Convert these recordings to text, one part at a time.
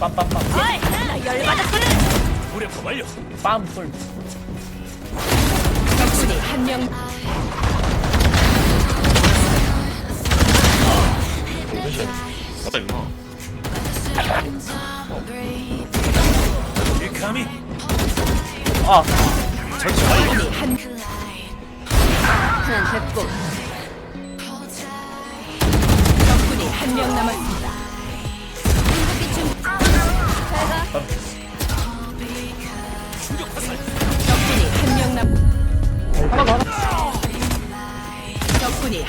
빰빰빰 어이, 나 열받았거든. 무력화 완료. 빰풀 적군이 한 명. 맞다 임마. 이 감히 아 전체 완료. 적군이 한. 하나 됐고. 적군이 한 명 남았습니다.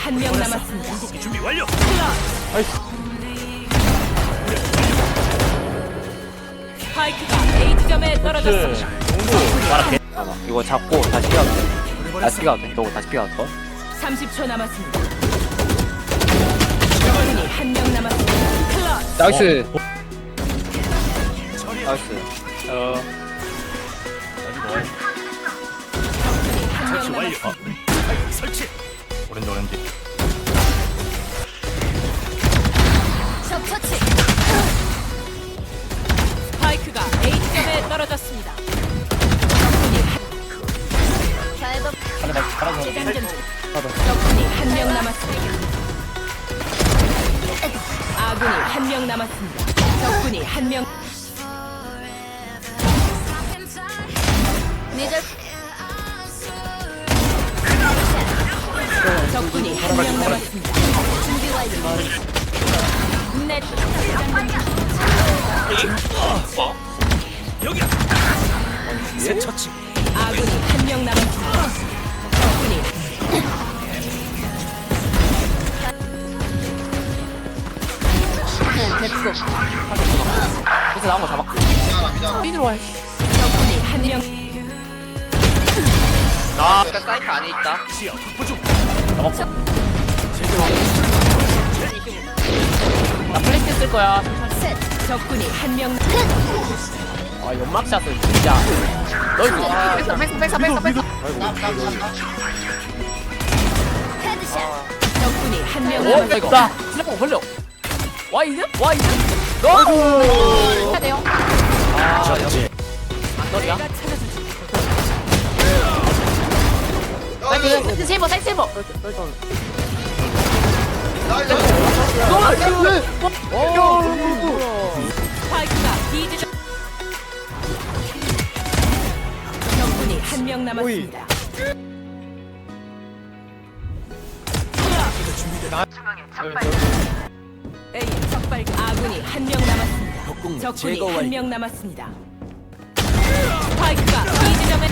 한 명 남았습니다. 궁극기 준비 완료. 아이스 스파이크가 A 지점에 떨어졌습니다. 공부 말할게 잠깐만 이거 잡고 다시 피가도 돼 다시 피가도 돼 다시 피가도 돼 30초 남았습니다. 적군이 한 명 남았습니다. 나이스. 나이스 어 적군이 한 설치 명 완료. 남았습니다. 설치. 나더 재장전 중. 적군이 한 명 남았습니다. 아군이 한 명 남았습니다. 적군이 한 명. 적군이 한 명 남았습니다. 준비 완료. 넷. 여기야. 새 처치. 아군이 한 명 남았습니다. 됐고. 그래서 나온 거 잡았고 적군이 한 명. 아 아까 사이트 안에 있다. 나 플래시 쓸 거야. 적군이 한 명. 아 연막샷을 진짜. 너 이거 뺐어 뺐어 뺐어 뺐어 뺐어. 적군이 한 명오 남았습니다. 됐다. 슬래퍼 벌려 와 이제? 와 이제? 너? 해야 돼요 아? 내가 찾아주지. 사이트 세이버 사이트 세이버. 적군이 한 명 남았습니다. A 적발 아군이 한 명 남았습니다. 적군이 한명 남았습니다. 스파이크가 B 지점에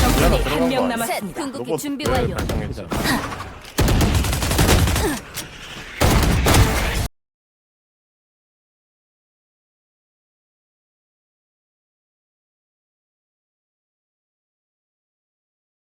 적군이 한 명 남았습니다. 로봇 준비 완료